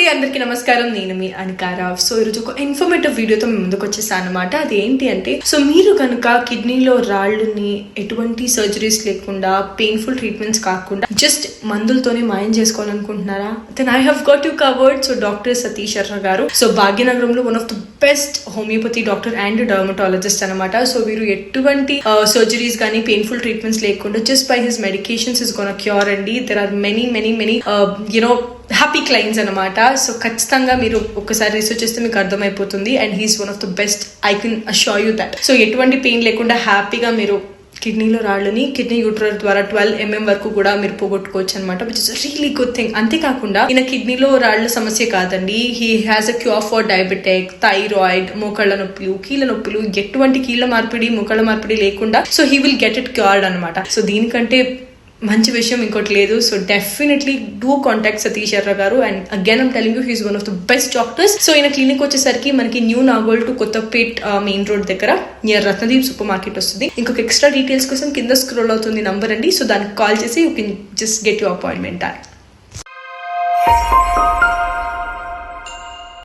అండి అందరికీ నమస్కారం. నేను మీ అనికారావ్ సో ఈరోజు ఒక ఇన్ఫర్మేటివ్ వీడియోతో మేము ముందుకు వచ్చేసాను అనమాట అది ఏంటి అంటే సో మీరు కనుక కిడ్నీలో రాళ్ళుని ఎటువంటి సర్జరీస్ లేకుండా పెయిన్ఫుల్ ట్రీట్మెంట్స్ కాకుండా జస్ట్ మందులతోనే మాయం చేసుకోవాలనుకుంటున్నారా? Then I have got you covered so doctor Satish Sharma garu. So భాగ్యనగరంలో one of the best homeopathy doctor and dermatologist అనమాట సో వీరు ఎటువంటి సర్జరీస్ కానీ పెయిన్ఫుల్ ట్రీట్మెంట్స్ లేకుండా just by his medications is gone cure అండి. There are many many many you know happy clients అనమాట so ఖచ్చితంగా మీరు ఒకసారి రీసెర్చ్ చేస్తే మీకు అర్థమైపోతుంది and he's one of the best I can assure you that so ఎటువంటి పెయిన్ లేకుండా హ్యాపీగా మీరు కిడ్నీలో రాళ్ళని కిడ్నీ యూట్రర్ ద్వారా ట్వెల్వ్ ఎంఎం వరకు కూడా మీరు పోగొట్టుకోవచ్చు అనమాట which is really good thing అంతేకాకుండా ఈయన కిడ్నీలో రాళ్ళ సమస్య కాదండి. He has a cure for diabetic thyroid మోకాళ్ళ నొప్పులు కీళ్ళ నొప్పులు ఎటువంటి కీళ్ళ మార్పిడి మోకాళ్ళ మార్పిడి లేకుండా so he will get it cured అనమాట సో దీనికంటే మంచి విషయం ఇంకోటి లేదు. So definitely do contact Satish Erra garu. And again I'm telling you he's one of the best doctors so ఈయన క్లినిక్ వచ్చేసరికి మనకి new Nagole to Kothapet main road దగ్గర నియర్ రత్నదీప్ సూపర్ మార్కెట్ వస్తుంది. ఇంకొక ఎక్స్ట్రా డీటెయిల్స్ కోసం కింద scroll అవుతుంది number అండి. సో దానికి కాల్ చేసి you can just get you appointment that